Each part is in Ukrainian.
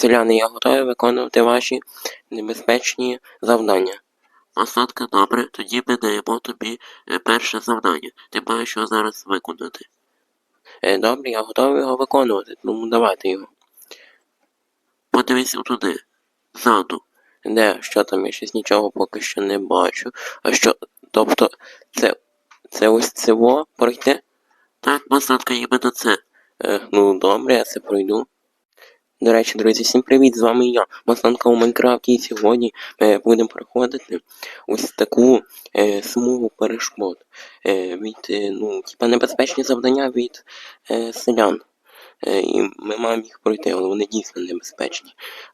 Селяни, я готовий виконувати ваші небезпечні завдання. Посадка добре, тоді ми даємо тобі е, перше завдання. Ти маєш його зараз виконати. Е, добре, я готовий його виконувати, тому давайте його. Подивись туди. Ззаду. Де? Що там? Я щось нічого поки що не бачу. А що? Тобто, це. Це ось цього пройти? Так, посадка іменно це. Е, ну добре, я це пройду. До речі, друзі, всім привіт! З вами я, Масланка у Майнкрафті, і сьогодні ми будемо проходити ось таку е, смугу перешкод. Е, від, е, ну, типа небезпечні завдання від е, селян. Е, і ми маємо їх пройти, але вони дійсно небезпечні.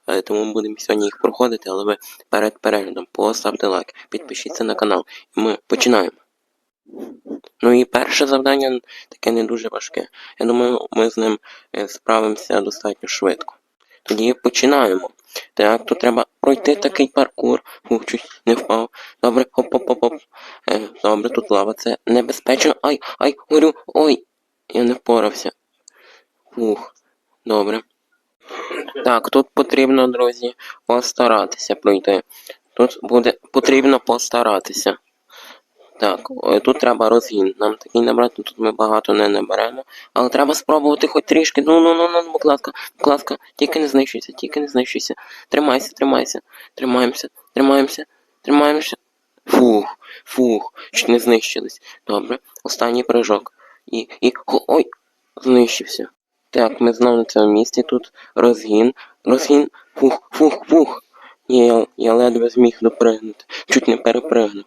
Е, тому ми будемо сьогодні їх проходити, але ви перед переглядом поставте лайк, підпишіться на канал. І ми починаємо. Ну і перше завдання таке не дуже важке. Я думаю, ми з ним е, справимося достатньо швидко. Тоді починаємо. Так, тут треба пройти такий паркур. Чуть не впав. Добре, хоп-хоп-хоп-хоп. Е, добре, тут лава, це небезпечно. Ай, ай, горю, ой, я не впорався. Фух, добре. Так, тут потрібно, друзі, постаратися пройти. Тут буде потрібно постаратися. Так, о, тут треба розгін. Нам такий набрати, тут ми багато не наберемо. Але треба спробувати хоч трішки. Ну, ну, ну, ну, будь ласка, будь ласка, тільки не знищуйся, тільки не знищуйся. Тримайся, тримайся, тримаємося, тримаємося, тримаємося. Фух, фух, чуть не знищились. Добре, останній прыжок. І, і, ой, знищився. Так, ми знову на цьому місці, тут розгін, розгін, фух, фух, фух. Я, я ледве зміг допригнути, чуть не перепригнув.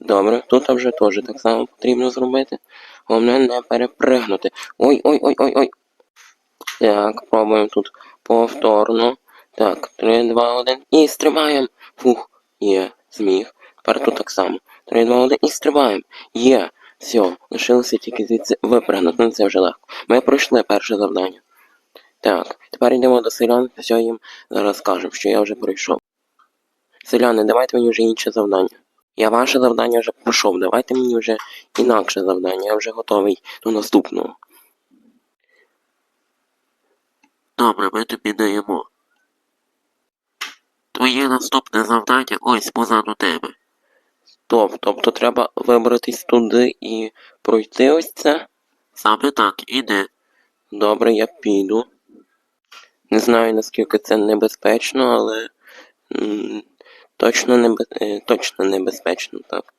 Добре, тут вже теж так само потрібно зробити. Головне не перепригнути. Ой, ой, ой, ой, ой. Так, пробуємо тут повторно. Так, 3, 2, 1. І стрибаємо. Фух, є, зміг. Тепер тут так само. 3, 2, 1 і стрибаємо. Є. Все, лишилося тільки звідси випригнути. Ну це вже легко. Ми пройшли перше завдання. Так, тепер йдемо до селян, все їм зараз скажемо, що я вже пройшов. Селяни, давайте мені вже інше завдання. Я ваше завдання вже пройшов. Давайте мені вже інакше завдання. Я вже готовий до наступного. Добре, ми тобі даємо. Твоє наступне завдання ось позаду тебе. Стоп, тобто треба вибратись туди і пройти ось це. Саме так, іди. Добре, я піду. Не знаю наскільки це небезпечно, але точно, небе, е, точно небезпечно, так.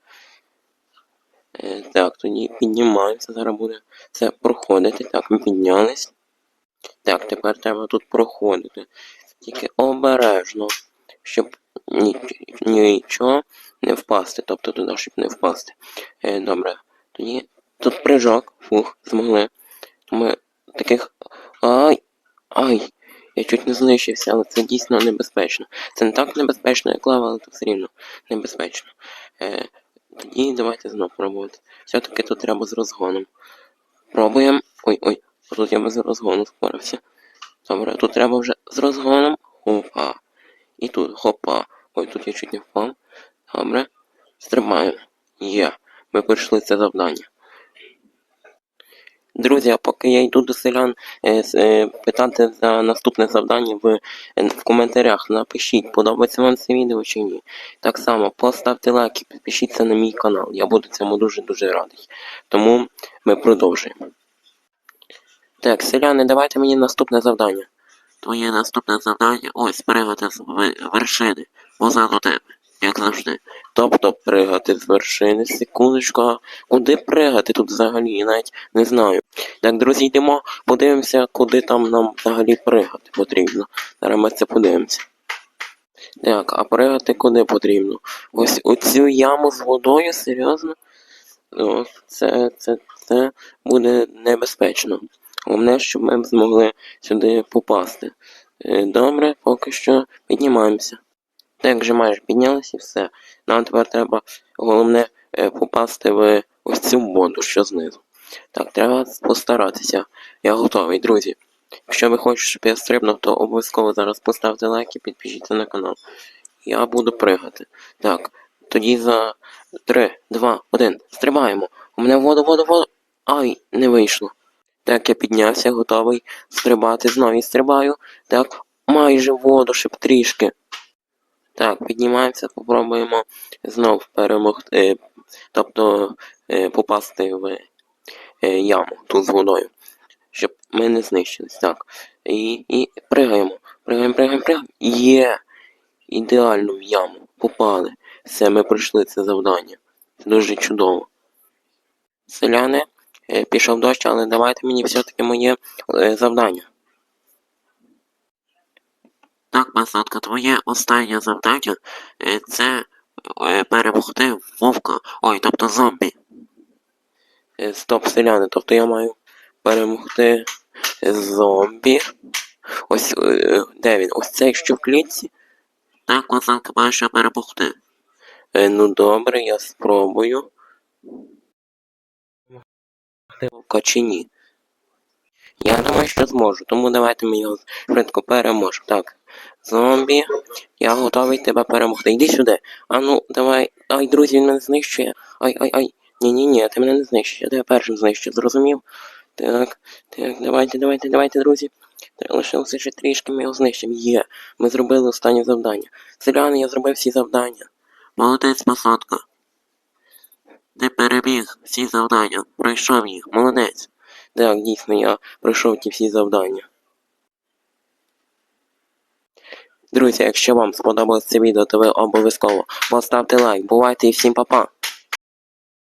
Е, так, тоді піднімаємося, зараз буде це проходити. Так, ми піднялись. Так, тепер треба тут проходити. Тільки обережно, щоб нічого не впасти. Тобто туди, щоб не впасти. Е, добре. Тоді тут прыжок. Фух, змогли. Ми таких. Ай! Ай! Я чуть не знищився, але це дійсно небезпечно. Це не так небезпечно, як лава, але це все рівно небезпечно. Е, тоді давайте знову пробувати. Все-таки тут треба з розгоном. Пробуємо. Ой-ой, тут я без розгону спорався. Добре, тут треба вже з розгоном. Хопа. І тут хопа. Ой, тут я чуть не впав. Добре. Стрибаємо. Є. Ми пройшли це завдання. Друзі, поки я йду до селян е, е, питати за наступне завдання в, е, в коментарях, напишіть, подобається вам це відео чи ні. Так само поставте лайк і підпишіться на мій канал. Я буду цьому дуже-дуже радий. Тому ми продовжуємо. Так, селяни, давайте мені наступне завдання. Твоє наступне завдання ось пригати з вершини позаду тебе, як завжди. Тобто пригати з вершини, секундочку, куди пригати тут взагалі, навіть не знаю. Так, друзі, йдемо, подивимося, куди там нам взагалі пригати потрібно. Зараз ми це подивимося. Так, а пригати куди потрібно? Ось оцю яму з водою, серйозно? О, це, це, це буде небезпечно. Головне, щоб ми змогли сюди попасти. Е, Добре, поки що піднімаємося. Так, вже майже піднялися і все. Нам тепер треба головне е, попасти в ось цю воду, що знизу. Так, треба постаратися. Я готовий, друзі. Якщо ви хочете, щоб я стрибнув, то обов'язково зараз поставте лайк і підпишіться на канал. Я буду пригати. Так, тоді за 3, 2, 1. Стрибаємо. У мене воду, воду, воду. Ай, не вийшло. Так, я піднявся, готовий стрибати знову стрибаю. Так, майже воду, щоб трішки. Так, піднімаємося, попробуємо знов перемогти, тобто е, попасти в е, яму тут з водою, щоб ми не знищились. Так. І, і пригаємо, пригаємо, пригаємо, пригаємо. Є! Ідеально в яму. Попали. Все, ми пройшли це завдання. Це дуже чудово. Селяни, е, пішов дощ, але давайте мені все-таки моє завдання. Так, Масонка, твоє останнє завдання е, це е, перемогти вовка, ой, тобто зомбі. Е, Стоп, селяни, тобто я маю перемогти зомбі. Ось де він? Ось цей що в клітці. Так, Масонка, маєш перемогти. Ну добре, я спробую. Вовка чи ні? Я думаю, що зможу, тому давайте ми його швидко переможемо. Так. Зомбі, я готовий тебе перемогти. Йди сюди. А ну, давай. Ай, друзі, він мене знищує. Ай, ай, ай. Ні-ні-ні, ти мене не знищиш, я тебе першим знищу, зрозумів? Так, так, давайте, давайте, давайте, друзі. Лишилося ще трішки, ми його знищимо. Є. Ми зробили останнє завдання. Селяни, я зробив всі завдання. Молодець, Масонка. Ти переміг всі завдання, пройшов їх, молодець. Так, дійсно, я пройшов ті всі завдання. Друзі, якщо вам сподобалось це відео, то ви обов'язково поставте лайк. Бувайте і всім па-па!